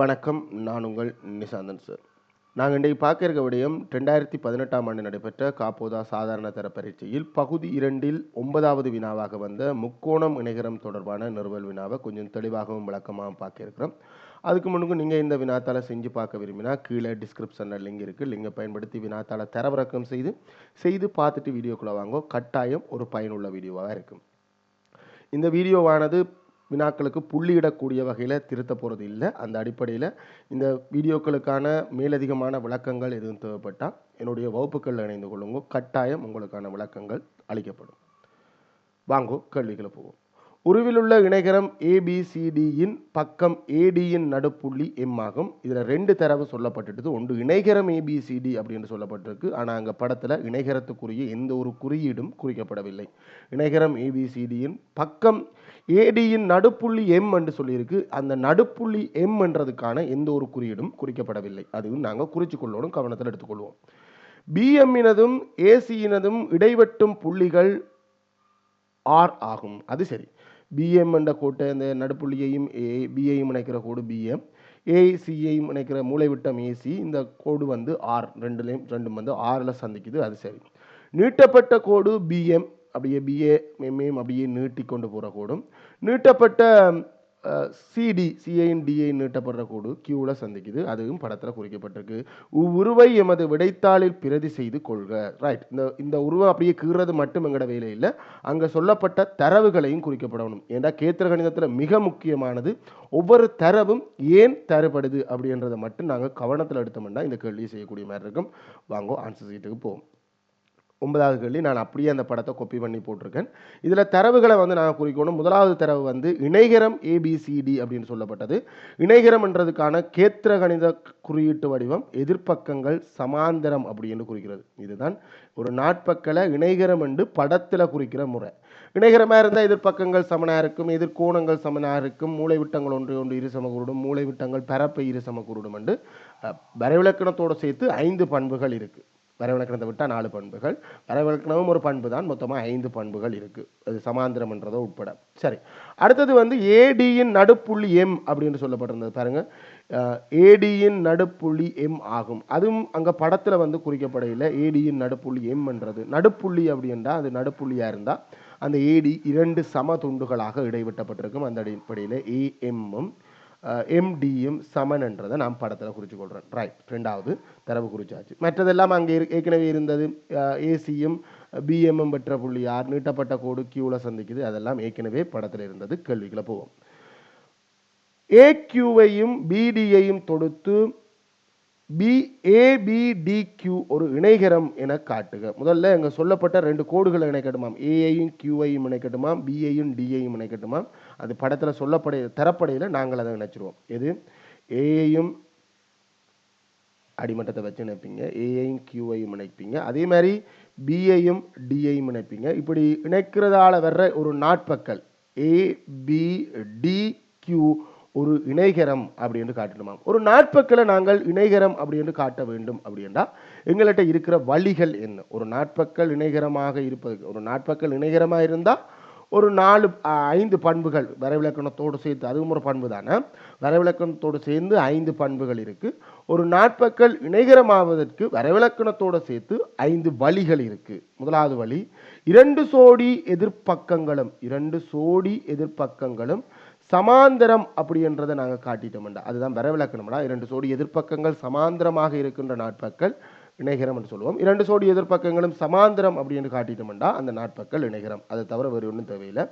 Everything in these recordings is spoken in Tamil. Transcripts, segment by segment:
வணக்கம் நான் உங்கள் நிசாந்தன் சார். நாங்கள் இன்றைக்கு பார்க்க இருக்க விடயம் ரெண்டாயிரத்தி பதினெட்டாம் ஆண்டு நடைபெற்ற காப்போதா சாதாரண தர பரீட்சையில் பகுதி இரண்டில் ஒன்பதாவது வினாவாக வந்த முக்கோணம் இணைகரம் தொடர்பான நிறுவல் வினாவை கொஞ்சம் தெளிவாகவும் விளக்கமாகவும் பார்க்க இருக்கிறோம். அதுக்கு முன்னுக்கு நீங்கள் இந்த வினாத்தாளை செஞ்சு பார்க்க விரும்பினா கீழே டிஸ்கிரிப்ஷனில் லிங்க் இருக்குது லிங்கை பயன்படுத்தி வினாத்தாளை தரவிறக்கம் செய்து செய்து பார்த்துட்டு வீடியோக்குள்ளே வாங்கோ. கட்டாயம் ஒரு பயனுள்ள வீடியோவாக இருக்கும். இந்த வீடியோவானது வினாக்களுக்கு புள்ளியிடக்கூடிய வகையில் திருத்த போகிறது இல்லை. அந்த அடிப்படையில் இந்த வீடியோக்களுக்கான மேலதிகமான விளக்கங்கள் எதுவும் தேவைப்பட்டால் என்னுடைய வகுப்புகளில் இணைந்து கொள்ளுங்க. கட்டாயம் உங்களுக்கான விளக்கங்கள் அளிக்கப்படும். வாங்கோ கேள்விகளை போவோம். உருவிலுள்ள இணைகரம் ஏபிசிடியின் பக்கம் ஏடியின் நடுப்புள்ளி எம் ஆகும். இதில் ரெண்டு தரவு சொல்லப்பட்டுட்டு ஒன்று இணைகரம் ஏபிசிடி அப்படின்னு சொல்லப்பட்டிருக்கு. ஆனால் அங்கே படத்தில் இணைகரத்துக்குரிய எந்த ஒரு குறியீடும் குறிக்கப்படவில்லை. இணைகரம் ஏபிசிடியின் பக்கம் ஏடியின் நடுப்புள்ளி எம் என்று சொல்லியிருக்கு. அந்த நடுப்புள்ளி எம் என்றதுக்கான எந்த ஒரு குறியீடும் குறிக்கப்படவில்லை. அதுவும் நாங்கள் குறித்து கவனத்தில் எடுத்துக்கொள்வோம். பிஎம்மினதும் ஏசியினதும் இடைவெட்டும் புள்ளிகள் ஆர் ஆகும். அது சரி. பிஎம் என்ற கோட்டை அந்த நடுப்புள்ளியையும் ஏ பிஏயும் இணைக்கிற கோடு பிஎம் ஏசியையும் இணைக்கிற மூளைவிட்டம் ஏசி இந்த கோடு வந்து ஆர் ரெண்டுலேயும் ரெண்டும் வந்து ஆறில் சந்திக்குது. அது சரி. நீட்டப்பட்ட கோடு பிஎம் அப்படியே பிஏ எம்ஏம் அப்படியே நீட்டி கொண்டு போகிற நீட்டப்பட்ட சிடி சிஐஎன்டிஐ நீட்டப்படுற கூடு கியூவில் சந்திக்குது. அதுவும் படத்தில் குறிக்கப்பட்டிருக்கு. உருவை எமது விடைத்தாளில் பிரதி செய்து கொள்க. ரைட் இந்த இந்த உருவம் அப்படியே கீறது மட்டும் எங்கட வேலை இல்லை. அங்கே சொல்லப்பட்ட தரவுகளையும் குறிக்கப்படணும். ஏன்னா கேத்திர கணிதத்தில் மிக முக்கியமானது ஒவ்வொரு தரவும் ஏன் தரப்படுது அப்படின்றத மட்டும் நாங்கள் கவனத்தில் எடுத்தோம்னா இந்த கேள்வியை செய்யக்கூடிய மாதிரி இருக்கும். வாங்கோ ஆன்சர் சீட்டுக்கு போவோம். ஒன்பதாவது கேள்வி. நான் அப்படியே அந்த படத்தை கொப்பி பண்ணி போட்டிருக்கேன். இதில் தரவுகளை வந்து நான் குறிக்கணும். முதலாவது தரவு வந்து இணைகரம் ஏபிசிடி அப்படின்னு சொல்லப்பட்டது. இணைகரம்ன்றதுக்கான கேத்திர கணித குறியீட்டு வடிவம் எதிர்ப்பக்கங்கள் சமாந்தரம் அப்படின்னு குறிக்கிறது. இதுதான் ஒரு நாட்பக்கலை இணைகரம் என்று படத்தில் குறிக்கிற முறை. இணைகரமாக இருந்தால் எதிர்ப்பக்கங்கள் சமனாக இருக்கும் எதிர்கோணங்கள் சமனாக இருக்கும் மூளைவிட்டங்கள் ஒன்று ஒன்று இரு சமகுருடும் மூளைவிட்டங்கள் பரப்பை இரு சமகுருடும் என்று வரைவிலக்கணத்தோடு சேர்த்து ஐந்து பண்புகள் இருக்குது வரவிலக்கணத்தை விட்டால் நாலு பண்புகள். வரவிலக்கணமும் ஒரு பண்பு தான் மொத்தமாக ஐந்து பண்புகள் இருக்குது அது சமாந்திரம்ன்றதோ உட்பட. சரி. அடுத்தது வந்து ஏடியின் நடுப்புள்ளி எம் அப்படின்னு சொல்லப்பட்டிருந்தது பாருங்கள் ஏடியின் நடுப்புள்ளி எம் ஆகும். அதுவும் அங்கே படத்தில் வந்து குறிக்கப்படையில் ஏடியின் நடுப்புள்ளி எம் என்றது. நடுப்புள்ளி அப்படின்றா அது நடுப்புள்ளியாக இருந்தால் அந்த ஏடி இரண்டு சம துண்டுகளாக இடைவிட்டப்பட்டிருக்கும். அந்த அடிப்படையில் ஏஎம்மும் எம்டியும் சமன் என்றதை நாம் படத்தில் குறித்து கொள்கிறோம் ரைட் ரெண்டாவது தரவு குறிச்சாச்சு. மற்றதெல்லாம் அங்கே இரு ஏற்கனவே இருந்தது. ஏசியும் பிஎம்எம் பெற்ற புள்ளி ஆர் நீட்டப்பட்ட கோடு கியூவில் சந்திக்குது. அதெல்லாம் ஏற்கனவே படத்தில் இருந்தது. கேள்விகளை போவோம். ஏக்யூவையும் பிடியையும் தொடுத்து பி ஏபிடிக்யூ ஒரு இணைகரம் என காட்டுக. முதல்ல அங்கே சொல்லப்பட்ட ரெண்டு கோடுகளை இணைக்கட்டுமாம். ஏஐயும் கியூஐயும் இணைக்கட்டுமாம். பிஐயும் டிஐயும் இணைக்கட்டுமாம். அது படத்தில் சொல்லப்படை தரப்படையில் நாங்கள் அதை நினச்சிருவோம். எது? ஏஐயும் அடிமட்டத்தை வச்சு நினைப்பீங்க ஏஐயும் கியூஐயும் நினைப்பீங்க அதே மாதிரி பிஐயும் டிஐயும் நினைப்பீங்க இப்படி இணைக்கிறதால வர்ற ஒரு நாட்பக்கள் ஏ பி டி கியூ ஒரு இணைகரம் அப்படின்னு காட்டணுமாம். ஒரு நாட்பக்களை நாங்கள் இணைகரம் அப்படி என்று காட்ட வேண்டும் அப்படின்னா எங்கள்கிட்ட இருக்கிற வழிகள் என்ன? ஒரு நாட்பக்கள் இணைகரமாக இருப்பது ஒரு நாட்பக்கள் இணைகரமாக இருந்தால் ஒரு நாலு ஐந்து பண்புகள் வரைவிலக்கணத்தோடு சேர்த்து அதுவும் ஒரு பண்பு தானே? வரைவிலக்கணத்தோடு சேர்ந்து ஐந்து பண்புகள் இருக்குது ஒரு நாட்பக்கள் இணைகரமாவதற்கு வரைவிலக்கணத்தோடு சேர்த்து ஐந்து வழிகள் இருக்குது முதலாவது வழி இரண்டு சோடி எதிர்ப்பக்கங்களும் இரண்டு சோடி எதிர்ப்பக்கங்களும் சமாந்தரம் அப்படின்றத நாங்கள் காட்டிட்டோம்டா. அதுதான் வரவிலக்கணம்டா. இரண்டு சோடி எதிர்ப்பக்கங்கள் சமாந்தரமாக இருக்கின்ற நாட்பக்கள் இணைகரம் என்று சொல்லுவோம். இரண்டு சோடி எதிர்ப்பக்கங்களும் சமாந்தரம் அப்படின்னு காட்டிட்டோம்னா அந்த நாட்பக்கள் இணைகரம். அதை தவிர வேறு ஒன்றும் தேவையில்லை.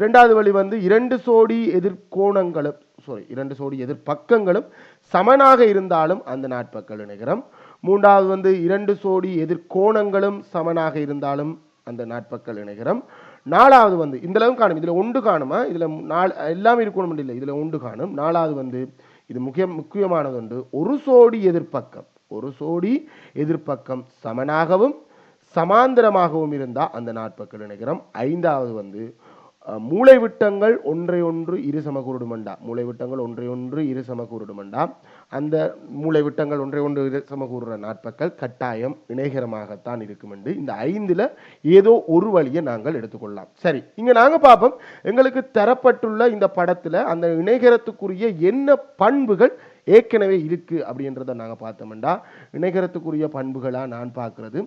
ரெண்டாவது வழி வந்து இரண்டு சோடி எதிர்கோணங்களும் சாரி இரண்டு சோடி எதிர்ப்பக்கங்களும் சமனாக இருந்தாலும் அந்த நாட்பக்கள் இணைகரம். மூன்றாவது வந்து இரண்டு சோடி எதிர்கோணங்களும் சமனாக இருந்தாலும் அந்த நாட்பக்கள் இணைகரம். நாலாவது வந்து இந்தளவு காணும் இதில் ஒன்று காணுமா? இதில் நாலு எல்லாமே இருக்கணும் இல்லை இதில் ஒன்று காணும். நாலாவது வந்து இது முக்கிய முக்கியமானது ஒன்று ஒரு சோடி எதிர்ப்பக்கம். ஒரு சோடி எதிர்ப்பக்கம் சமனாகவும் சமாந்தரமாகவும் இருந்தால் அந்த நாட்பக்கள் இணைக்கிறோம் ஐந்தாவது வந்து மூளைவிட்டங்கள் ஒன்றை ஒன்று இரு சமகூருடுமண்டா மூளைவிட்டங்கள் ஒன்றை ஒன்று இரு சமகூருடுமண்டா அந்த மூளைவிட்டங்கள் ஒன்றை ஒன்று இரு சமகூறுற நாட்பக்கள் கட்டாயம் இணைகரமாகத்தான் இருக்கும் என்று இந்த ஐந்தில் ஏதோ ஒரு வழியை நாங்கள் எடுத்துக்கொள்ளலாம். சரி இங்கே நாங்கள் பார்ப்போம். எங்களுக்கு தரப்பட்டுள்ள இந்த படத்தில் அந்த இணைகரத்துக்குரிய என்ன பண்புகள் ஏற்கனவே இருக்குது அப்படின்றத நாங்கள் பார்த்தோம்னா இணைகரத்துக்குரிய பண்புகளாக நான் பார்க்குறது.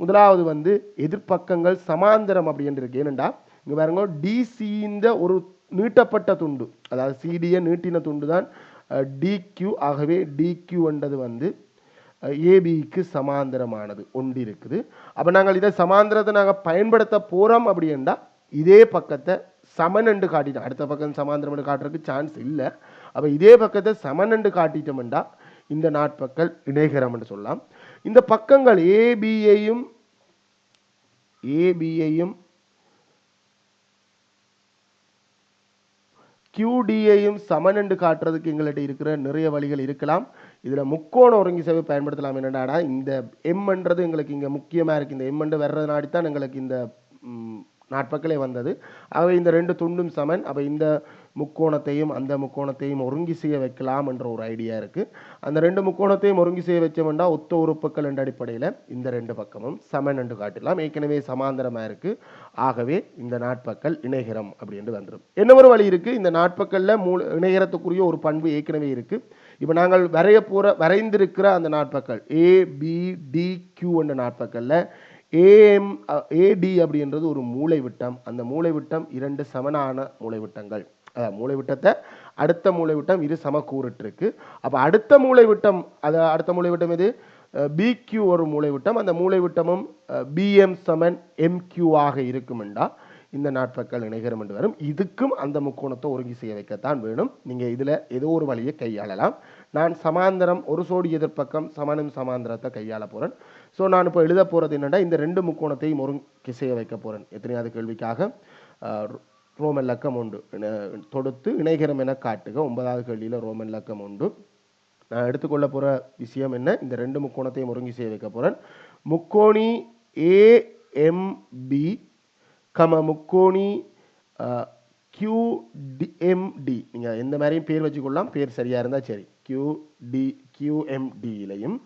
முதலாவது வந்து எதிர்ப்பக்கங்கள் சமாந்தரம் அப்படின்றது இருக்கு. ஏனெண்டா இங்கே பாருங்க டிசிந்த ஒரு நீட்டப்பட்ட துண்டு அதாவது சிடியை நீட்டின துண்டு தான் டிக்யூ ஆகவே டிக்யூன்றது வந்து ஏபிக்கு சமாந்தரமானது ஒன்று இருக்குது. அப்போ நாங்கள் இதை சமாந்தரத்தை நாங்கள் பயன்படுத்த போகிறோம் அப்படின்னா இதே பக்கத்தை சமன் என்று காட்டிட்டோம். அடுத்த பக்கம் சமாந்தரம் என்று காட்டுறதுக்கு சான்ஸ் இல்லை. அப்போ இதே பக்கத்தை சமன் காட்டிட்டோம்டா இந்த நாட்பக்கள் இணைகரம்னு சொல்லலாம். இந்த பக்கங்கள் ஏபியையும் ஏபியையும் கியூடியையும் சமன் காட்டுறதுக்கு எங்கள்கிட்ட இருக்கிற நிறைய வழிகள் இருக்கலாம். இதில் முக்கோண ஒருங்கி சேவை பயன்படுத்தலாம் என்னடானா இந்த எம்ன்றது எங்களுக்கு இங்கே முக்கியமாக இருக்குது இந்த எம்ன்று வர்றதுனாடி தான் எங்களுக்கு இந்த ம், நாட்பக்களே வந்தது. ஆகவே இந்த ரெண்டு துண்டும் சமன். அப்போ இந்த முக்கோணத்தையும் அந்த முக்கோணத்தையும் ஒருங்கி செய்ய வைக்கலாம் என்ற ஒரு ஐடியா இருக்குது அந்த ரெண்டு முக்கோணத்தையும் ஒருங்கி செய்ய வச்சோம்னா ஒத்த உறுப்புகள் என்ற அடிப்படையில் இந்த ரெண்டு பக்கமும் சமன் என்று காட்டலாம் ஏற்கனவே சமாந்தரமாக இருக்குது ஆகவே இந்த நாட்பக்கள் இணைகரம் அப்படின்னு வந்துடும் என்ன ஒரு வழி இருக்குது இந்த நாட்பக்கல்ல மூ இணைகரத்துக்குரிய ஒரு பண்பு ஏற்கனவே இருக்குது இப்போ நாங்கள் வரைய போகிற வரைந்திருக்கிற அந்த நாட்பக்கள் ஏ பி டி கியூ என்ற நாட்பக்களில் ஏஎம் ஏடி அப்படின்றது ஒரு மூளை விட்டம் அந்த மூளை விட்டம் இரண்டு சமனான மூளை விட்டங்கள் அதாவது மூளைவிட்டத்தை அடுத்த மூளைவிட்டம் இரு சம இருக்கு அப்போ அடுத்த மூளைவிட்டம் அது அடுத்த மூளைவிட்டம் விட்டம் பிக்யூ ஒரு மூளைவிட்டம் அந்த மூளைவிட்டமும் பிஎம் சமன் எம்கியூ ஆக இருக்குமெண்டா? இந்த நாட்பக்கள் இணைகரம் என்று வரும். இதுக்கும் அந்த முக்கோணத்தை ஒருங்கி செய்ய வைக்கத்தான் வேணும். நீங்கள் இதில் ஏதோ ஒரு வழியை கையாளலாம். நான் சமாந்தரம் ஒரு சோடி எதிர்ப்பக்கம் சமனும் சமாந்தரத்தை கையாள போகிறேன் ஸோ நான் இப்போ எழுத போகிறது என்னென்னா இந்த ரெண்டு முக்கோணத்தையும் ஒருங்கி செய்ய வைக்க போகிறேன் எத்தனையாவது கேள்விக்காக? ரோமன் லக்கம் உண்டு. தொடுத்து இணைகரம் என காட்டுக. ஒன்பதாவது கேள்வியில் ரோமன் லக்கம் உண்டு. நான் எடுத்துக்கொள்ள போகிற விஷயம் என்ன? இந்த ரெண்டு முக்கோணத்தையும் ஒருங்கி செய்ய வைக்க போகிறேன் முக்கோணி ஏஎம்பி கம முக்கோணி கியூடிஎம்டி நீங்கள் எந்த மாதிரியும் பேர் வச்சுக்கொள்ளலாம் பேர் சரியாக இருந்தால் சரி. கியூடி கியூஎம்டியிலையும்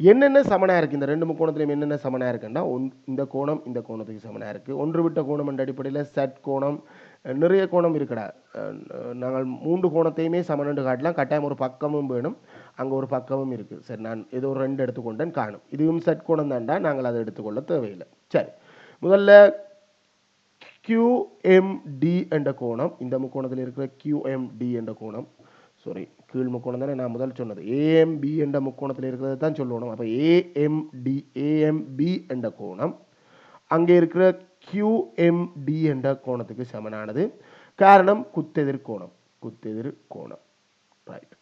என்னென்ன சமனாக இருக்குது இந்த ரெண்டு முக்கோணத்துலையும் என்னென்ன சமனாக இருக்குன்னா ஒன் இந்த கோணம் இந்த கோணத்துக்கு சமனாக இருக்குது ஒன்று விட்ட கோணம் என்ற அடிப்படையில் சட் கோணம் நிறைய கோணம் இருக்கடா. நாங்கள் மூன்று கோணத்தையுமே சமனண்டு காட்டலாம். கட்டாயம் ஒரு பக்கமும் வேணும். அங்கே ஒரு பக்கமும் இருக்குது சரி நான் இது ஒரு ரெண்டு எடுத்துக்கொண்டேன் காணும். இதுவும் செட் கோணம் தான்டா. நாங்கள் அதை எடுத்துக்கொள்ள தேவையில்லை. சரி. முதல்ல கியூஎம்டி என்ற கோணம். இந்த முக்கோணத்தில் இருக்கிற கியூஎம்டி என்ற கோணம். சாரி கீழ் முக்கோணம் தானே நான் முதல் சொன்னது. ஏஎம்பி என்ற முக்கோணத்தில் இருக்கிறது தான் சொல்லணும். அப்போ ஏஎம்டி ஏஎம்பி என்ற கோணம். அங்கே இருக்கிற QMD என்ற கோணத்துக்கு சமனானது. காரணம் குத்தெதிர் கோணம். குத்தெதிர் கோணம். ரைட்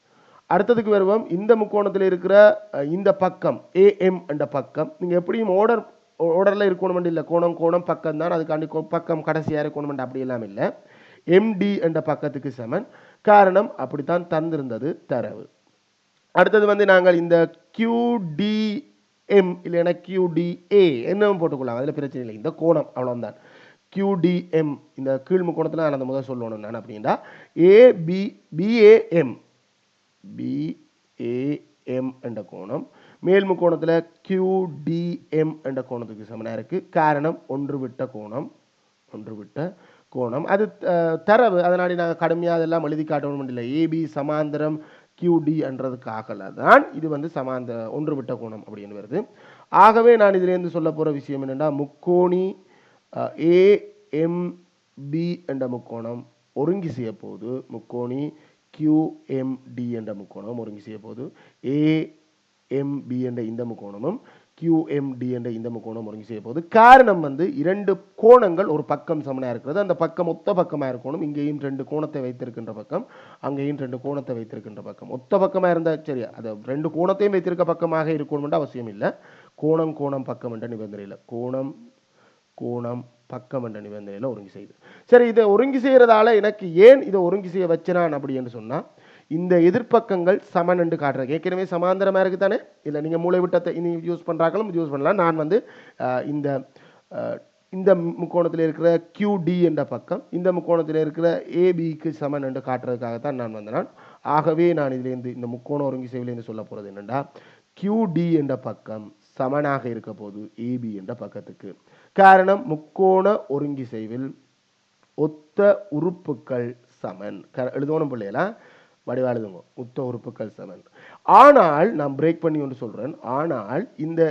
அடுத்ததுக்கு வருவோம். இந்த முக்கோணத்தில் இருக்கிற இந்த பக்கம் ஏஎம் என்ற பக்கம். நீங்கள் எப்படியும் ஓடர் ஓடரில் இருக்கணும் இல்லை. கோணம் கோணம் பக்கம் தான். அதுக்காண்டி பக்கம் கடைசியாக இருக்கணும் அப்படி எல்லாம் இல்லை. எம்டி என்ற பக்கத்துக்கு சமன். காரணம் அப்படித்தான் தந்திருந்தது தரவு. அடுத்தது வந்து நாங்கள் இந்த எம் இல்லைன்னா கியூடிஏ என்னவும் போட்டுக்கொள்ளாங்க. அதில் பிரச்சனை இல்லை. இந்த கோணம் அவ்வளோதான் கியூடிஎம் இந்த கீழ் முக்கோணத்தில் நான் அந்த முதல் சொல்லணும் நான் அப்படின்னா ஏபி பிஏஎம் பிஏஎம் என்ற கோணம். மேல் முக்கோணத்தில் கியூடிஎம் என்ற கோணத்துக்கு சமனாக இருக்குது காரணம் ஒன்று விட்ட கோணம். ஒன்று விட்ட கோணம். அது தரவு. அதனாடி நாங்கள் கடுமையாக அதெல்லாம் எழுதி காட்டணும் இல்லை. ஏபி சமாந்தரம் கியூடின்றதுக்காகல என்றதுக்காகல தான் இது வந்து சமாந்த ஒன்றுவிட்ட கோணம் அப்படின்னு வருது ஆகவே நான் இதிலேருந்து சொல்ல போகிற விஷயம் என்னென்னா முக்கோணி ஏஎம்பி என்ற முக்கோணம் ஒருங்கி செய்ய முக்கோணி கியூஎம்டி என்ற முக்கோணம் ஒருங்கி செய்ய போகுது AMB என்ற இந்த முக்கோணமும் கியூஎம்டி என்ற இந்த முக்கோணம் ஒருங்கி செய்ய போகுது. காரணம் வந்து இரண்டு கோணங்கள் ஒரு பக்கம் சமனாக இருக்கிறது. அந்த பக்கம் ஒத்த பக்கமாக இருக்கணும். இங்கேயும் ரெண்டு கோணத்தை வைத்திருக்கின்ற பக்கம் அங்கேயும் ரெண்டு கோணத்தை வைத்திருக்கின்ற பக்கம். ஒத்த பக்கமாக இருந்தால் சரி அது ரெண்டு கோணத்தையும் வைத்திருக்க பக்கமாக இருக்கணும்ன்ற அவசியம் இல்லை. கோணம் கோணம் பக்கம் என்ற நிபந்தனையில் கோணம் கோணம் பக்கம் என்ற நிபந்தனையில் ஒருங்கி செய்யுது சரி இதை ஒருங்கி செய்கிறதால எனக்கு ஏன் இதை ஒருங்கி செய்ய வச்சினான் அப்படின்னு சொன்னால் இந்த எதிர்ப்பக்கங்கள் சமன் என்று காட்டுறது. ஏற்கனவே சமாந்தரமாக இருக்குது தானே இல்லை நீங்கள் மூளைவிட்டத்தை இனி யூஸ் பண்ணுறாங்களும் யூஸ் பண்ணலாம். நான் வந்து இந்த இந்த முக்கோணத்தில் இருக்கிற கியூடி என்ற பக்கம் இந்த முக்கோணத்தில் இருக்கிற ஏபிக்கு சமன் என்று காட்டுறதுக்காகத்தான் நான் வந்தேன். ஆகவே நான் இதுலேருந்து இந்த முக்கோண ஒருங்கி செய்விலேருந்து சொல்ல போகிறது என்னென்னா கியூடி என்ற பக்கம் சமனாக இருக்க போது ஏபி என்ற பக்கத்துக்கு. காரணம் முக்கோண ஒருங்கி செய்வில் ஒத்த உறுப்புக்கள் சமன். க- எழுதணும் பிள்ளைகளா? வடிவாளுதுங்க உத்த உறுப்புகள் சமன். ஆனால் நான் பிரேக் பண்ணி ஒன்று சொல்கிறேன் ஆனால் இந்த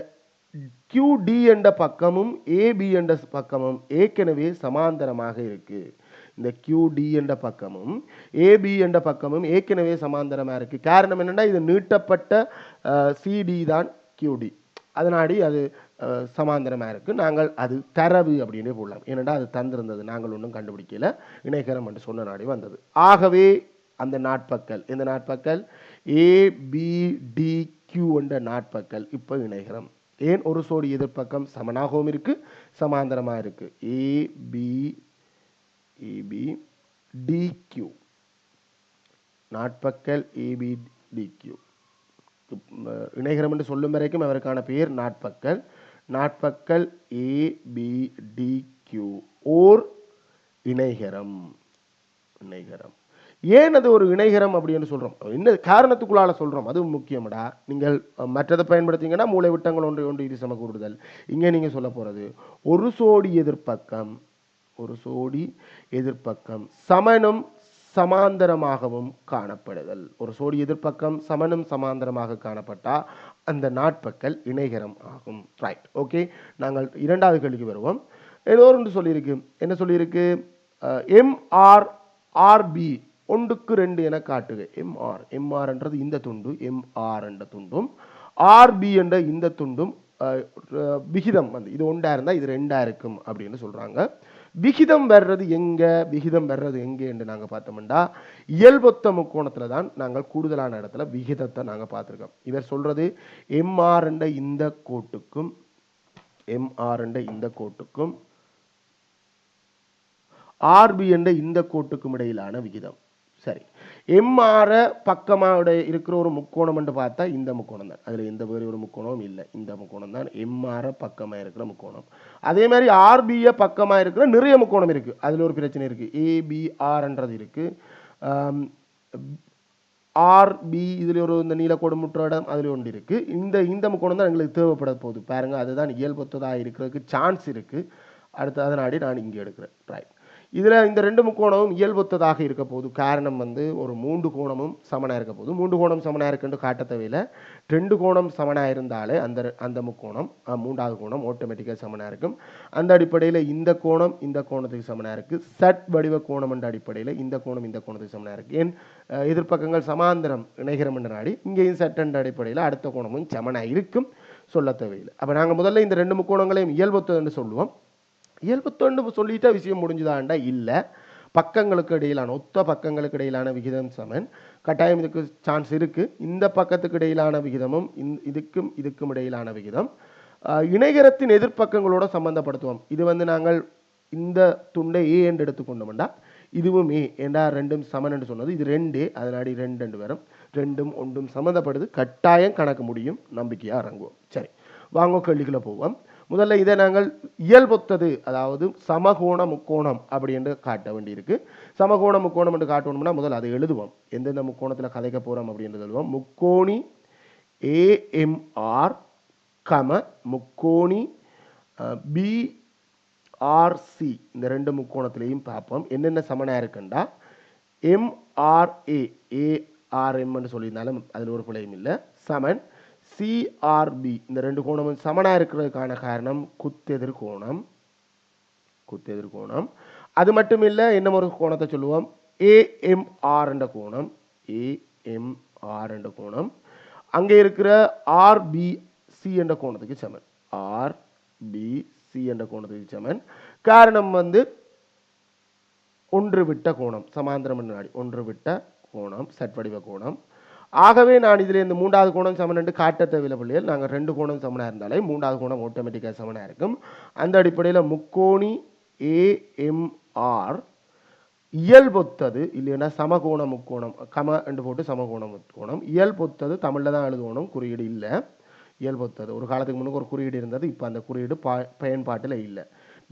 QD என்ற பக்கமும் ஏபி என்ற பக்கமும் ஏற்கனவே சமாந்தரமாக இருக்குது இந்த QD என்ற பக்கமும் ஏபி என்ற பக்கமும் ஏற்கனவே சமாந்தரமாக இருக்குது காரணம் என்னென்னா இது நீட்டப்பட்ட சிடி தான் கியூடி அதனாடி அது சமாந்தரமாக இருக்குது நாங்கள் அது தரவு அப்படின்னே போடலாம். ஏனென்றா அது தந்திருந்தது. நாங்கள் ஒன்றும் கண்டுபிடிக்கல. இணைகரம் என்று சொன்ன நாடி வந்தது. ஆகவே அந்த நாட்பக்கல் இந்த நாட்பக்கல் ஏபிடிக்யூ என்ற நாட்பக்கல் இப்போ இணைகிறோம் ஏன் ஒரு சோடி எதிர்ப்பக்கம் சமனாகவும் இருக்குது சமாந்தரமாக இருக்குது ஏபி ஏபி டிக்யூ நாட்பக்கல் ஏபி டிக்யூ இணைகரம் என்று சொல்லும் வரைக்கும் அவருக்கான பெயர் நாட்பக்கல் நாட்பக்கல் ஏ பி ஓர் இணைகரம் இணைகரம் ஏன் அது ஒரு இணைகரம் அப்படின்னு சொல்கிறோம் என்ன காரணத்துக்குள்ளால் சொல்கிறோம் அது முக்கியமடா. நீங்கள் மற்றதை பயன்படுத்திங்கன்னா மூளை விட்டங்கள் ஒன்று ஒன்று இது சமக்கூடுதல். இங்கே நீங்கள் சொல்ல போகிறது ஒரு சோடி எதிர்ப்பக்கம் ஒரு சோடி எதிர்ப்பக்கம் சமனும் சமாந்தரமாகவும் காணப்படுதல். ஒரு சோடி எதிர்ப்பக்கம் சமனும் சமாந்தரமாக காணப்பட்டால் அந்த நாட்பக்கல் இணைகரம் ஆகும். ரைட் ஓகே நாங்கள் இரண்டாவது கேள்விக்கு வருவோம். ஏதோ ஒன்று சொல்லியிருக்கு. என்ன சொல்லியிருக்கு? எம்ஆர் ஆர்பி ஒன்றுக்கு ரெண்டு என காட்டுக. எம்ஆர் எம்ஆர் என்றது இந்த துண்டு எம்ஆர் என்ற துண்டும் ஆர்பி என்ற இந்த துண்டும் விகிதம் வந்து இது ஒன்றா இருந்தால் இது ரெண்டா இருக்கும் அப்படின்னு சொல்கிறாங்க விகிதம் வர்றது எங்கே? விகிதம் வர்றது எங்கே என்று நாங்கள் பார்த்தோம்னா இயல்பொத்த முக்கோணத்தில் தான் நாங்கள் கூடுதலான இடத்துல விகிதத்தை நாங்கள் பார்த்துருக்கோம். இவர் சொல்கிறது எம்ஆர் என்ற இந்த கோட்டுக்கும் எம்ஆர் என்ற இந்த கோட்டுக்கும் ஆர்பி என்ற இந்த கோட்டுக்கும் இடையிலான விகிதம். எம்ஆர பக்கமாக இருக்கிற ஒரு முக்கோணம் என்று பார்த்தா இந்த முக்கோணம் தான். அதில் எந்த வேறு ஒரு முக்கோணமும் இல்லை. இந்த முக்கோணம் தான் எம்ஆர பக்கமாக இருக்கிற முக்கோணம். அதே மாதிரி ஆர்பிஏ பக்கமாக இருக்கிற நிறைய முக்கோணம் இருக்குது அதில் ஒரு பிரச்சனை இருக்குது ஏபிஆர்ன்றது இருக்குது ஆர்பி இதில் ஒரு இந்த நீலக்கோடு முற்ற இடம் அதில் ஒன்று இருக்குது இந்த இந்த முக்கோணம் தான் எங்களுக்கு தேவைப்பட போகுது. பாருங்கள் அதுதான் இயல்பத்ததாக இருக்கிறதுக்கு சான்ஸ் இருக்குது அடுத்து அதனாடி நான் இங்கே எடுக்கிறேன். ரைட் இதில் இந்த ரெண்டு முக்கோணமும் இயல்பொத்ததாக இருக்க போது காரணம் வந்து ஒரு மூன்று கோணமும் சமனாக இருக்க போது. மூன்று கோணம் சமனாக இருக்குன்னு காட்ட தேவையில்ல ரெண்டு கோணம் சமனாக இருந்தாலே அந்த அந்த முக்கோணம் மூன்றாவது கோணம் ஆட்டோமேட்டிக்காக சமனாக இருக்கும். அந்த அடிப்படையில் இந்த கோணம் இந்த கோணத்துக்கு சமனாக இருக்குது சட் வடிவ கோணம் என்ற அடிப்படையில் இந்த கோணம் இந்த கோணத்துக்கு சமனாக இருக்குது ஏன் எதிர்ப்பக்கங்கள் சமாந்தரம் இணைகிறம் என்ற நாடி இங்கேயும் சட் என்ற அடிப்படையில் அடுத்த கோணமும் சமனாக இருக்கும் சொல்ல தேவையில்லை அப்போ நாங்கள் முதல்ல இந்த ரெண்டு முக்கோணங்களையும் இயல்பொத்ததுன்னு சொல்லுவோம். இயல்புத்தொண்டு சொல்லிட்டா விஷயம் முடிஞ்சுதான்டா. இல்லை பக்கங்களுக்கு இடையிலான ஒத்த பக்கங்களுக்கு இடையிலான விகிதம் சமன். கட்டாயம் இதுக்கு சான்ஸ் இருக்குது இந்த பக்கத்துக்கு இடையிலான விகிதமும் இந் இதுக்கும் இதுக்கும் இடையிலான விகிதம். இணைகரத்தின் எதிர்ப்பக்கங்களோட சம்பந்தப்படுத்துவோம். இது வந்து நாங்கள் இந்த துண்டை ஏ என்று எடுத்துக்கொண்டோம்டா இதுவும் ஏ ஏண்டா? ரெண்டும் சமன் என்று சொன்னது. இது ரெண்டு. அதனாடி ரெண்டு ரெண்டு வரும். ரெண்டும் ஒன்றும் சம்மந்தப்படுது கட்டாயம் கணக்கு முடியும். நம்பிக்கையாக இறங்குவோம். சரி. வாங்க கேள்விக்குள்ள போவோம். முதல்ல இதை நாங்கள் இயல்பொத்தது அதாவது சமகோண முக்கோணம் அப்படி என்று காட்ட வேண்டியிருக்கு. சமகோண முக்கோணம் என்று காட்டணும்னா முதல்ல அதை எழுதுவோம். எந்தெந்த முக்கோணத்தில் கதைக்க போகிறோம் அப்படின்றது எழுதுவோம். முக்கோணி ஏஎம்ஆர் கம முக்கோணி பிஆர்சி இந்த ரெண்டு முக்கோணத்திலையும் பார்ப்போம். என்னென்ன சமனாக இருக்குண்டா? எம்ஆர்ஏ ஏஆர்எம்னு சொல்லியிருந்தாலும் அதில் ஒரு பிழையும் இல்லை. சமன் சிஆர்பி இந்த ரெண்டு கோணமும் சமனாக இருக்கிறதுக்கான காரணம் குத்தெதிர் கோணம். குத்தெதிர் கோணம். அது மட்டும் இல்லை இன்னும் ஒரு கோணத்தை சொல்லுவோம். ஏஎம்ஆர் என்ற கோணம். ஏஎம்ஆர் என்ற கோணம். அங்கே இருக்கிற ஆர்பிசி என்ற கோணத்துக்கு சமன். ஆர்பிசி என்ற கோணத்துக்கு சமன். காரணம் வந்து ஒன்று விட்ட கோணம். சமாந்திரம் முன்னாடி. ஒன்று விட்ட கோணம். சட்வடிவ கோணம். ஆகவே நான் இதில் இந்த மூன்றாவது கோணம் சமன் என்று காட்ட தேவையில்லை பிள்ளைகள் நாங்கள் ரெண்டு கோணம் சமனாக இருந்தாலே மூன்றாவது கோணம் ஆட்டோமேட்டிக்காக சமனாக இருக்கும். அந்த அடிப்படையில் முக்கோணி ஏஎம்ஆர் இயல்பொத்தது இல்லைன்னா சமகோண முக்கோணம் கம என்று போட்டு சமகோண முக்கோணம். இயல்பொத்தது தமிழில் தான் எழுதுகோணம் குறியீடு இல்லை. இயல்பொத்தது. ஒரு காலத்துக்கு முன்னுக்கு ஒரு குறியீடு இருந்தது இப்போ அந்த குறியீடு பா பயன்பாட்டில் இல்லை.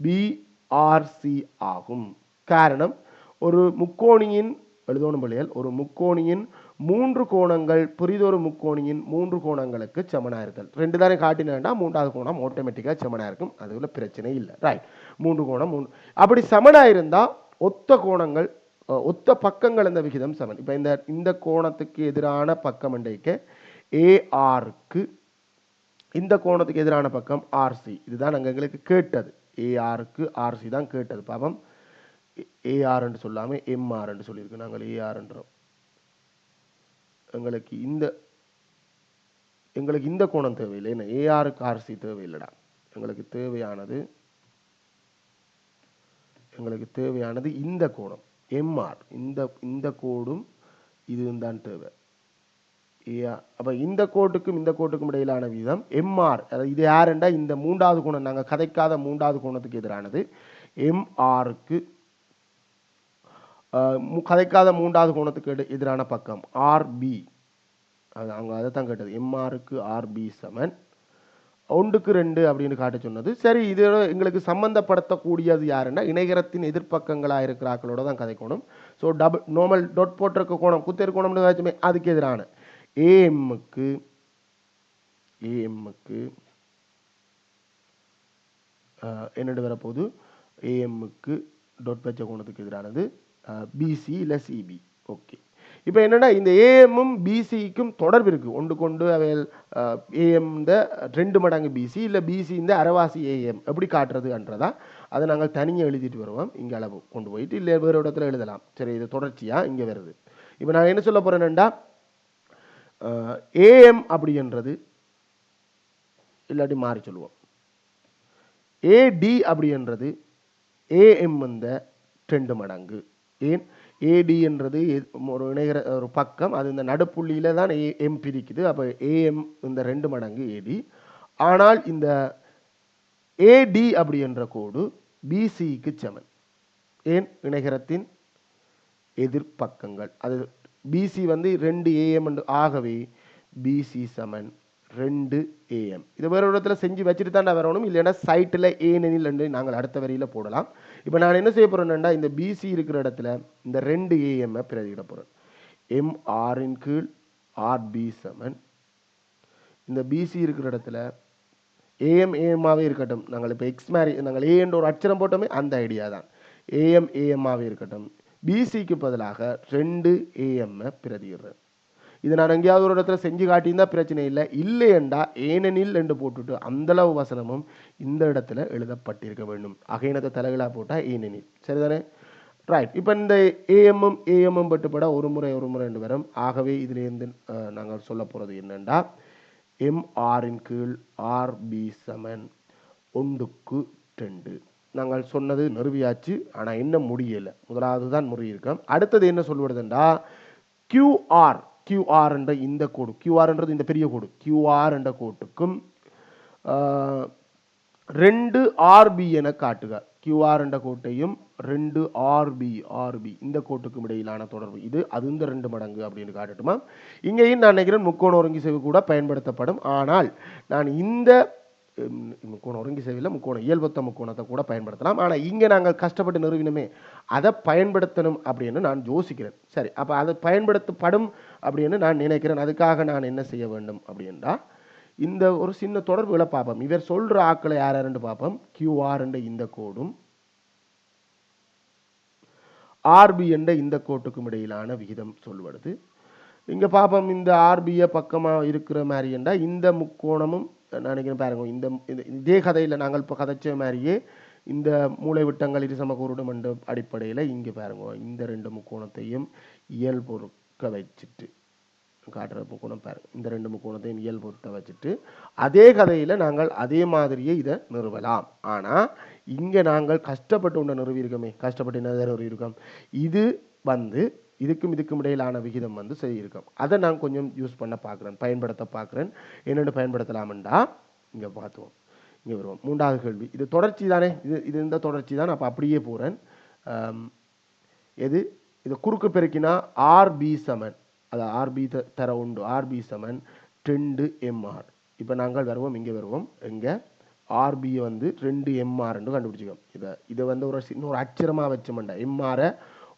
பிஆர்சி ஆகும். காரணம் ஒரு முக்கோணியின் எழுதணும் பிள்ளைகள் ஒரு முக்கோணியின் மூன்று கோணங்கள் புரிதொரு முக்கோணியின் மூன்று கோணங்களுக்கு சமனாக இருத்தல் ரெண்டு தானே காட்டினா மூன்றாவது கோணம் ஆட்டோமேட்டிக்காக சமனாக இருக்கும். அதுல பிரச்சனை இல்லை. ரைட் மூன்று கோணம் மூணு அப்படி சமனாக இருந்தால் ஒத்த கோணங்கள் ஒத்த பக்கங்கள் இந்த விகிதம் சமன். இப்போ இந்த இந்த கோணத்துக்கு எதிரான பக்கம் இன்றைக்கு ஏஆருக்கு இந்த கோணத்துக்கு எதிரான பக்கம் ஆர்சி இதுதான் நாங்கள் எங்களுக்கு கேட்டது. ஏஆருக்கு ஆர்சி தான் கேட்டது. பாவம். ஏஆர்ன்னு சொல்லாமல் எம்ஆர்ன்னு சொல்லியிருக்கு. நாங்கள் ஏஆர்ன்றோம் எங்களுக்கு இந்த எங்களுக்கு இந்த கோணம் தேவையில்லை. என்ன ஏஆருக்கு ஆர்சி தேவையில்லைடா. எங்களுக்கு தேவையானது எங்களுக்கு தேவையானது இந்த கோணம். எம்ஆர் இந்த இந்த கோடும் இதுவும் தான் தேவை. ஏஆர் அப்போ இந்த கோட்டுக்கும் இந்த கோட்டுக்கும் இடையிலான விதம் எம்ஆர் இது யாருண்டா? இந்த மூன்றாவது கோணம். நாங்கள் கதைக்காத மூன்றாவது கோணத்துக்கு எதிரானது. எம்ஆருக்கு கதைக்காத மூன்றாவது கோணத்துக்கு எடு- எதிரான பக்கம். ஆர்பி அது அவங்க அதை தான் கேட்டது எம்ஆருக்கு ஆர்பி சமன் ஒன்றுக்கு ரெண்டு அப்படின்னு காட்ட சொன்னது. சரி இதோட எங்களுக்கு சம்மந்தப்படுத்தக்கூடியது யாருன்னா இணைகரத்தின் எதிர்ப்பக்கங்களாக இருக்கிற ஆக்களோட தான் கோணம். ஸோ டபுள் நோமல் டொட் போட்டிருக்க கோணம் குத்தேர் கோணம்னு வச்சுமே அதுக்கு எதிரான. ஏஎம்முக்கு ஏஎம்முக்கு என்னென்னு வரப்போகுது. ஏஎம்முக்கு டொட் வச்ச கோணத்துக்கு எதிரானது. பிசி இல்லை சிபி ஓகே இப்போ என்னென்னா இந்த ஏஎம்மும் பிசிக்கும் தொடர்பு இருக்குது ஒன்று கொண்டு அவையல் ஏஎம் இந்த ரெண்டு மடங்கு பிசி இல்லை பிசி இந்த அரைவாசி ஏஎம் எப்படி காட்டுறதுன்றதா அதை நாங்கள் தனியாக எழுதிட்டு வருவோம். இங்கே அளவு கொண்டு போயிட்டு இல்லை வேறு இடத்துல எழுதலாம். சரி இது தொடர்ச்சியாக இங்கே வருது. இப்போ நான் என்ன சொல்ல போகிறேன்னா ஏஎம் அப்படின்றது இல்லாட்டி மாறி சொல்லுவோம். ஏடி அப்படின்றது ஏஎம் இந்த ரெண்டு மடங்கு. ஏன்? ஏடி என்றது எ- ஒரு இணைகிற ஒரு பக்கம் அது இந்த நடுப்புள்ளியில தான் ஏஎம் பிரிக்குது. அப்போ ஏஎம் இந்த ரெண்டு மடங்கு ஏடி ஆனால் இந்த ஏடி அப்படி என்ற கோடு பிசிக்கு சமன் ஏன்? இணைகரத்தின் எதிர்ப்பக்கங்கள் அது பிசி வந்து ரெண்டு ஏஎம் ஆகவே பிசி சமன் ரெண்டு ஏஎம் இது வேறு ஒரு இடத்துல செஞ்சு வச்சுட்டு தான் வரணும். இல்லைன்னா சைட்டில் ஏனெனில் ரெண்டு நாங்கள் அடுத்த வரியில் போடலாம். இப்போ நான் என்ன செய்ய போகிறேன்னா இந்த பிசி இருக்கிற இடத்துல இந்த ரெண்டு ஏஎம்ஐ பிரதியிட போகிறேன் எம் ஆரின் கீழ் ஆர்பி செவன் இந்த பிசி இருக்கிற இடத்துல ஏஎம் ஏஎம்மாகவே இருக்கட்டும். நாங்கள் இப்போ எக்ஸ் மாதிரி நாங்கள் ஏஎன்ற ஒரு அச்சரம் போட்டோமே அந்த ஐடியா தான். ஏஎம் ஏஎம்மாகவே இருக்கட்டும். பிசிக்கு பதிலாக ரெண்டு ஏஎம்மை பிரதிடுறேன் இது நான் எங்கேயாவது ஒரு இடத்துல செஞ்சு காட்டியிருந்தால் பிரச்சனை இல்லை. இல்லையண்டா ஏனெனில் என்று போட்டுட்டு அந்தளவு வசனமும் இந்த இடத்துல எழுதப்பட்டிருக்க வேண்டும். அகைனத்தை தலைகளாக போட்டால் ஏனெனில். சரிதானே? ரைட் இப்போ இந்த ஏஎம்எம் ஏஎம்எம் பட்டுப்பட ஒரு முறை ஒரு முறை ரெண்டு வரும். ஆகவே இதிலேருந்து நாங்கள் சொல்ல போகிறது என்னென்னா எம்ஆரின் கீழ் ஆர்பி சமன் ஒன்றுக்கு ரெண்டு நாங்கள் சொன்னது நிறுவியாச்சு ஆனால் என்ன முடியலை. முதலாவது தான் முறியிருக்கோம். அடுத்தது என்ன சொல்வதுண்டா கியூஆர் கியூஆர் என்ற இந்த கோடு. கியூஆர்ன்றது இந்த பெரிய கோடு. கியூஆர் என்ற கோட்டுக்கும் ரெண்டு ஆர்பி என காட்டுக. கியூஆர் என்ற கோட்டையும் ரெண்டு ஆர்பி ஆர்பி இந்த கோட்டுக்கும் இடையிலான தொடர்பு. இது அது இந்த ரெண்டு மடங்கு அப்படின்னு காட்டட்டுமா? இங்கேயும் நான் நினைக்கிறேன் முக்கோண ஒருங்கி சேவை கூட பயன்படுத்தப்படும். ஆனால் நான் இந்த முக்கோண ஒருங்கி சேவையில் முக்கோண இயல்பொத்த முக்கோணத்தை கூட பயன்படுத்தலாம். ஆனால் இங்கே நாங்கள் கஷ்டப்பட்டு நிறுவினமே அதை பயன்படுத்தணும் அப்படின்னு நான் யோசிக்கிறேன். சரி அப்போ அதை பயன்படுத்தப்படும் அப்படின்னு நான் நினைக்கிறேன். அதுக்காக நான் என்ன செய்ய வேண்டும் அப்படின்றா இந்த ஒரு சின்ன தொடர்புகளை பார்ப்போம். இவர் சொல்கிற ஆக்களை யார் யாருன்னு பார்ப்போம். கியூஆர் என்ற இந்த கோடும் ஆர்பி என்ற இந்த கோட்டுக்கும் இடையிலான விகிதம் சொல்வது. இங்கே பார்ப்போம் இந்த ஆர்பியை பக்கமாக இருக்கிற மாதிரி என்றால் இந்த முக்கோணமும் நினைக்கிறேன் பாருங்க இந்த இதே கதையில் நாங்கள் இப்போ கதைச்ச மாதிரியே இந்த மூளை விட்டங்கள் இரு என்ற அடிப்படையில் இங்கே பாருங்க இந்த ரெண்டு முக்கோணத்தையும் இயல்பொருக்க வச்சுட்டு காட்டுற முக்கோணம் பாருங்க இந்த ரெண்டு முக்கோணத்தையும் இயல்பொருத்த வச்சுட்டு அதே கதையில் நாங்கள் அதே மாதிரியே இதை நிறுவலாம். ஆனால் இங்கே நாங்கள் கஷ்டப்பட்டு ஒன்று நிறுவியிருக்கோமே கஷ்டப்பட்டு என்ன நிறுவியிருக்கோம்? இது வந்து இதுக்கும் இதுக்கும் இடையிலான விகிதம் வந்து சரியிருக்கும். அதை நான் கொஞ்சம் யூஸ் பண்ண பார்க்குறேன் பயன்படுத்த பார்க்குறேன். என்னென்னு பயன்படுத்தலாம்டா இங்கே பார்த்துவோம். இங்கே வருவோம். மூன்றாவது கேள்வி. இது தொடர்ச்சி தானே? இது இது இந்த தொடர்ச்சி தான். அப்போ அப்படியே போகிறேன் எது? இது குறுக்கு பெருக்கினா ஆர்பி சமன் அது ஆர்பி தர உண்டு. ஆர்பி சமன் ரெண்டு எம்ஆர் இப்போ நாங்கள் வருவோம் இங்கே வருவோம். இங்கே ஆர்பி வந்து ரெண்டு எம்ஆர்ன்னு கண்டுபிடிச்சிக்கோம். இதை இதை வந்து ஒரு சின்ன ஒரு அச்சரமாக வச்சோம்டா எம்ஆரை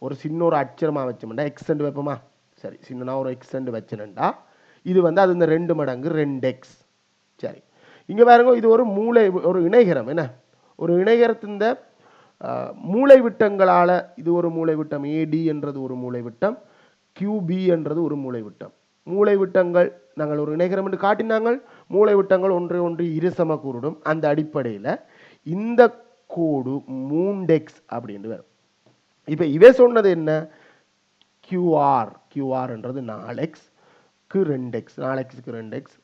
ஒரு சின்ன ஒரு அச்சரமாக வச்சோம்டா எக்ஸ்டெண்ட் வைப்போமா? சரி சின்னனா ஒரு எக்ஸ்டெண்ட் வச்சனண்டா இது வந்து அது இந்த ரெண்டு மடங்கு ரெண்டு எக்ஸ் சரி. இங்கே பாருங்க இது ஒரு மூளை ஒரு இணைகரம் என்ன? ஒரு இணைகரத்தின் மூளை மூலைவிட்டங்களால் இது ஒரு மூலைவிட்டம். ஏடி என்றது ஒரு மூலைவிட்டம். கியூபி என்றது ஒரு மூலைவிட்டம். மூலைவிட்டங்கள் நாங்கள் ஒரு இணைகரம் என்று காட்டினாங்கள். மூலைவிட்டங்கள் ஒன்றை ஒன்று இருசம கூறுடும். அந்த அடிப்படையில் இந்த கோடு மூண்டெக்ஸ் அப்படின்னு வரும் இப்போ இவே சொன்னது என்ன? கியூஆர் கியூஆர்ன்றது நாலு எக்ஸ்க்கு ரெண்டு எக்ஸ் நாலு எக்ஸுக்கு ரெண்டு எக்ஸ்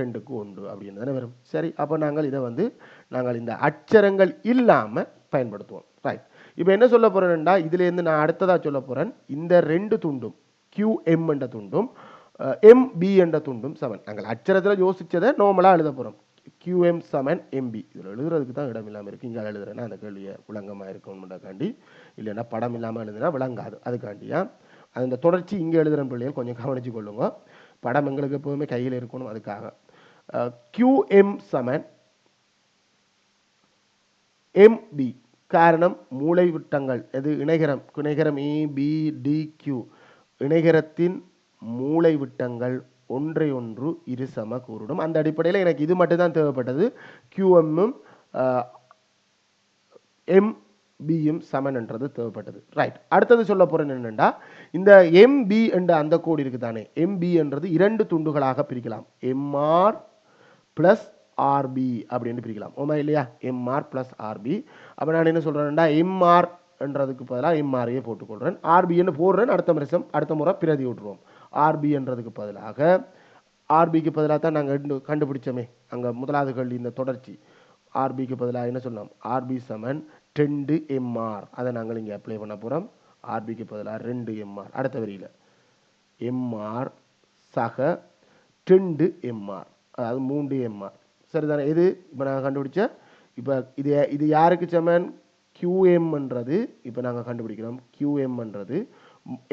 ரெண்டுக்கு ஒன்று அப்படின்னு தானே வரும். சரி அப்போ நாங்கள் இதை வந்து நாங்கள் இந்த அச்சரங்கள் இல்லாமல் பயன்படுத்துவோம். ரைட் இப்போ என்ன சொல்ல போகிறேன்டா இதுலேருந்து நான் அடுத்ததாக சொல்ல போகிறேன் இந்த ரெண்டு துண்டும் QM என்ற துண்டும் எம் பி என்ற துண்டும் செவன் நாங்கள் அச்சரத்தில் யோசிச்சதை நார்மலாக எழுத போகிறோம் கியூஎம் சமன் எம்பி இதில் எழுதுறதுக்கு தான் இடம் இல்லாமல் இருக்குது இங்கே எழுதுறேன்னா அந்த கேள்வியை விளங்கமாக இருக்கணும்ன்றக்காண்டி இல்லைன்னா படம் இல்லாமல் எழுதுனா விளங்காது. அதுக்காண்டியா? அந்த தொடர்ச்சி இங்கே எழுதுகிற பிள்ளைகள் கொஞ்சம் கவனித்து கொள்ளுங்க. படம் எங்களுக்கு எப்போதுமே கையில் இருக்கணும் அதுக்காக. கியூஎம் சமன் எம்பி காரணம் மூளை விட்டங்கள். எது? இணைகரம். இணைகரம் ஏ பி டி கியூ இணைகரத்தின் மூளை விட்டங்கள். ஒன்றை ஒன்று இரு சம கூறிடும். அந்த அடிப்படையில் எனக்கு இது மட்டும்தான் தேவைப்பட்டது. கியூஎம்மும் எம்பியும் சமன்ன்றது தேவைப்பட்டது. ரைட் அடுத்தது சொல்ல போகிறேன் என்னென்னா இந்த எம்பி என்ற அந்த கோடு இருக்கு தானே எம்பி என்றது இரண்டு துண்டுகளாக பிரிக்கலாம். எம்ஆர் ப்ளஸ் ஆர்பி அப்படின்னு பிரிக்கலாம். ஓமா இல்லையா? எம்ஆர் ப்ளஸ் ஆர்பி அப்போ நான் என்ன சொல்கிறேன்டா எம்ஆர் என்றதுக்கு பதிலாக எம்ஆர்ஏ போட்டுக்கொள்கிறேன் ஆர்பின்னு போடுறேன். அடுத்த வருஷம் அடுத்த முறை பிரதி விட்டுருவோம். ஆர்பி என்றதுக்கு பதிலாக ஆர்பிக்கு பதிலாக தான் நாங்கள் கண்டுபிடிச்சோமே. அங்கே முதலாவது கேள்வி இந்த தொடர்ச்சி. ஆர்பிக்கு பதிலாக என்ன சொல்லலாம் ஆர்பி சமன் ரெண்டு எம்ஆர் அதை நாங்கள் இங்கே அப்ளை பண்ண போகிறோம் ஆர்பிக்கு பதிலாக ரெண்டு எம்ஆர் அடுத்த வரியில். எம்ஆர் சக ரெண்டு எம்ஆர் அதாவது மூன்று எம்ஆர் சரிதானே? இது இப்போ நாங்கள் கண்டுபிடிச்ச இப்போ இது இது யாருக்கு சமன்? கியூஎம்ன்றது இப்போ நாங்கள் கண்டுபிடிக்கிறோம். கியூஎம்ன்றது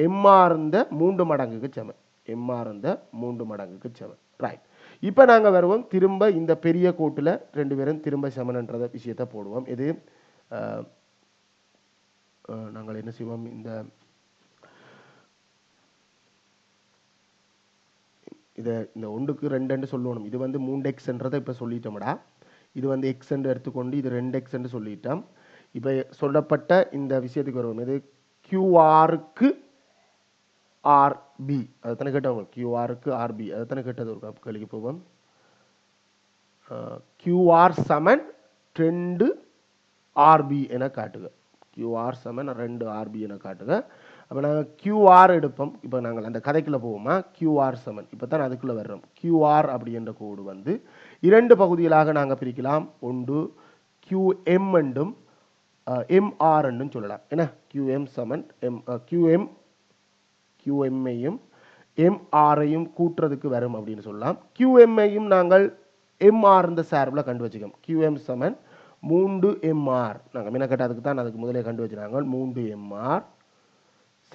எம்ஆர் இந்த மூன்று மடங்குக்கு சமம் எம்ஆர் இந்த மூன்று மடங்குக்கு சமம் ரைட் இப்போ நாங்கள் வருவோம். திரும்ப இந்த பெரிய கோட்டில் ரெண்டு பேரும் திரும்ப சமன்ன்றத விஷயத்தை போடுவோம். இது நாங்கள் என்ன செய்வோம்? இந்த இதை இந்த ஒன்றுக்கு ரெண்டுன்னு சொல்லணும். இது வந்து மூன்று எக்ஸ்ன்றதை இப்போ சொல்லிட்டோம்டா. இது வந்து எக்ஸ்ன்னு எடுத்துக்கொண்டு இது ரெண்டு எக்ஸ்ன்னு சொல்லிட்டோம். இப்போ சொல்லப்பட்ட இந்த விஷயத்துக்கு வருவோம். இது கியூஆருக்கு ஆர்பி அதுதானே கேட்டவங்க கியூஆருக்கு ஆர்பி அதுதானே கேட்டது ஒரு கேள்விக்கு போவோம். கியூஆர் சமன் ரெண்டு ஆர்பி என காட்டுக. கியூஆர் சமன் ரெண்டு ஆர்பி என காட்டுக. அப்போ நாங்கள் கியூஆர் எடுப்போம். இப்போ நாங்கள் அந்த கதைக்குள்ளே போவோமா? கியூஆர் சமன் இப்போ தான் அதுக்குள்ளே வர்றோம். கியூஆர் அப்படின்ற கோடு வந்து இரண்டு பகுதிகளாக நாங்கள் பிரிக்கலாம். ஒன்று கியூஎம் என்றும் எம்ஆர் சொல்லலாம். என்ன கியூஎம் சமன் எம் கியூஎம் கியூஎம்ஐயும் எம்ஆரையும் கூட்டுறதுக்கு வரும் அப்படின்னு சொல்லலாம். கியூஎம்ஐயும் நாங்கள் எம்ஆர் இந்த சார்பில் கண்டு வச்சுக்கோம். கியூஎம் சமன் மூன்று எம்ஆர் நாங்கள் மினக்கட்ட அதுக்கு தான் அதுக்கு முதலே கண்டு வச்சுருக்காங்க மூன்று எம்ஆர்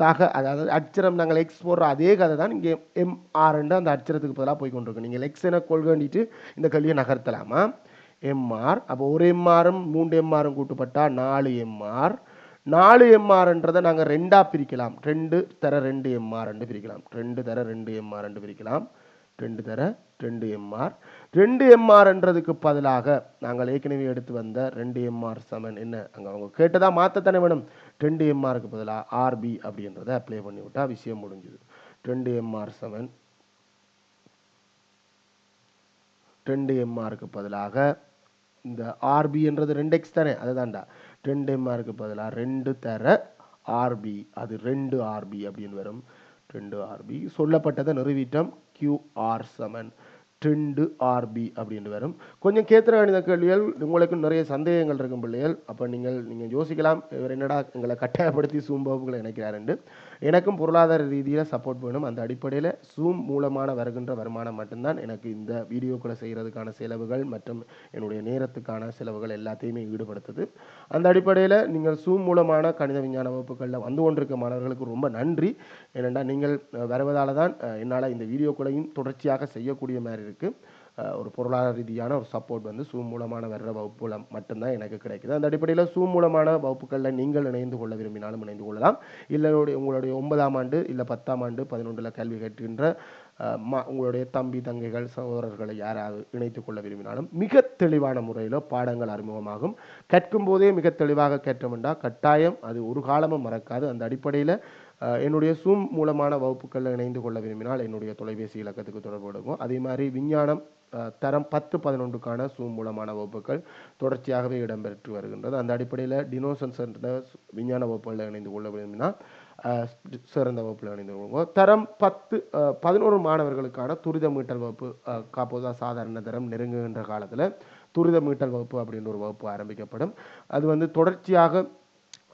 சக அதாவது அச்சரம் நாங்கள் எக்ஸ் போடுற அதே கதை தான் இங்கே எம்ஆர்ன்ற அந்த அச்சரத்துக்கு பதிலாக போய் கொண்டிருக்கோம். நீங்கள் எக்ஸ் என கொள்கண்டிட்டு இந்த கல்வியை நகர்த்தலாமா? எம்ஆர் அப்போ ஒரு எம்ஆரும் மூன்று எம்ஆரும் கூட்டுப்பட்டா நாலு எம்ஆர் நாலு எம்ஆர்ன்றதை நாங்கள் ரெண்டாக பிரிக்கலாம் ரெண்டு தர ரெண்டு எம்ஆர் ரெண்டு பிரிக்கலாம் ரெண்டு தர ரெண்டு எம்ஆர் ரெண்டு பிரிக்கலாம் ரெண்டு தர ரெண்டு எம்ஆர் ரெண்டு எம்ஆர்ன்றதுக்கு பதிலாக நாங்கள் ஏற்கனவே எடுத்து வந்த ரெண்டு எம்ஆர் சமன் என்ன அங்கே அவங்க கேட்டதாக மாற்றத்தானே வேணும் ரெண்டு எம்ஆருக்கு பதிலாக ஆர்பி அப்படின்றத அப்ளை பண்ணி விட்டால் விஷயம் முடிஞ்சுது ரெண்டு எம்ஆர் செவன் ரெண்டு எம்ஆருக்கு பதிலாக இந்த ஆர்பின்றது ரெண்டு எக்ஸ் தானே அதுதான்டா ரெண்டு எம்ஆருக்கு பதிலாக ரெண்டு தர ஆர்பி அது ரெண்டு ஆர்பி அப்படின்னு வரும். ரெண்டு ஆர்பி சொல்லப்பட்டதை நிறுவிட்டோம். கியூஆர் சமன் ட்ரெண்டு ஆர்பி அப்படின்னு வரும். கொஞ்சம் கேத்திர கணித கேள்விகள் உங்களுக்கு நிறைய சந்தேகங்கள் இருக்கும் பிள்ளைகள். அப்போ நீங்கள் நீங்கள் யோசிக்கலாம் இவர் என்னடா எங்களை கட்டாயப்படுத்தி சூம் வகுப்புகளை இணைக்கிறாருண்டு எனக்கும் பொருளாதார ரீதியில் சப்போர்ட் வேணும். அந்த அடிப்படையில் சூம் மூலமான வருகின்ற வருமானம் மட்டும்தான் எனக்கு இந்த வீடியோக்களை செய்கிறதுக்கான செலவுகள் மற்றும் என்னுடைய நேரத்துக்கான செலவுகள் எல்லாத்தையுமே ஈடுபடுத்துது. அந்த அடிப்படையில் நீங்கள் சூம் மூலமான கணித விஞ்ஞான வகுப்புகளில் வந்து கொண்டிருக்க மாணவர்களுக்கு ரொம்ப நன்றி. ஏனென்றால் நீங்கள் வருவதால் தான் என்னால் இந்த வீடியோக்களையும் தொடர்ச்சியாக செய்யக்கூடிய மாதிரி இருக்குது ஒரு பொருளாதார ரீதியான ஒரு சப்போர்ட் வந்து சூம் மூலமான வர்ற வகுப்புல மட்டும்தான் எனக்கு கிடைக்குது. அந்த அடிப்படையில் சூம் மூலமான வகுப்புகளில் நீங்கள் இணைந்து கொள்ள விரும்பினாலும் இணைந்து கொள்ளலாம். இல்லை உங்களுடைய- ஒன்பதாம் ஆண்டு இல்லை பத்தாம் ஆண்டு பதினொன்றில் கல்வி கற்கின்ற உங்களுடைய தம்பி தங்கைகள் சகோதரர்களை யாராவது இணைத்து கொள்ள விரும்பினாலும் மிக தெளிவான முறையில் பாடங்கள் அறிமுகமாகும். கற்கும் போதே மிக தெளிவாக கேட்டோம்னா கட்டாயம் அது ஒரு காலமும் மறக்காது. அந்த அடிப்படையில் என்னுடைய சூம் மூலமான வகுப்புகளில் இணைந்து கொள்ள விரும்பினால் என்னுடைய தொலைபேசி இலக்கத்துக்கு தொடர்பு எடுக்கும் அதே மாதிரி விஞ்ஞானம் தரம் பத்து பதினொன்றுக்கான சூம் மூலமான வகுப்புகள் தொடர்ச்சியாகவே இடம்பெற்று வருகின்றது. அந்த அடிப்படையில் டினோசன் என்ற விஞ்ஞான வகுப்புகளில் இணைந்து கொள்ள விரும்பினால் சிறந்த வகுப்பில் இணைந்து கொள்வோம் தரம் பத்து பதினோரு மாணவர்களுக்கான துரித மீட்டல் வகுப்பு காப்போதா சாதாரண தரம் நெருங்குகின்ற காலத்தில் துரித மீட்டல் வகுப்பு அப்படின்ற ஒரு வகுப்பு ஆரம்பிக்கப்படும். அது வந்து தொடர்ச்சியாக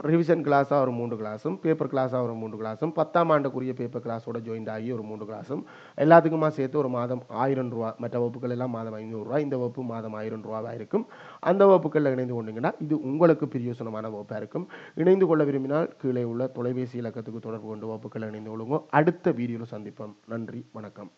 ரிவிஷன் கிளாஸாக ஒரு மூன்று கிளாஸும் பேப்பர் கிளாஸாக ஒரு மூன்று கிளாஸும் பத்தாம் ஆண்டுக்குரிய பேப்பர் கிளாஸோட ஜாயின்ட் ஆகி ஒரு மூன்று கிளாஸும் எல்லாத்துக்குமா சேர்த்து ஒரு மாதம் ஆயிரம் ரூபா மற்ற வகுப்புகள் எல்லாம் மாதம் ஐநூறுரூவா இந்த வகுப்பு மாதம் ஆயிரம் ரூபாவாக இருக்கும். அந்த வகுப்புகளில் இணைந்து கொண்டீங்கன்னா இது உங்களுக்கு பிரியோசனமான வகுப்பாக இருக்கும். இணைந்து கொள்ள விரும்பினால் கீழே உள்ள தொலைபேசி இலக்கத்துக்கு தொடர்பு கொண்டு வகுப்புகளை இணைந்து கொள்ளுங்க. அடுத்த வீடியோவில் சந்திப்போம். நன்றி வணக்கம்.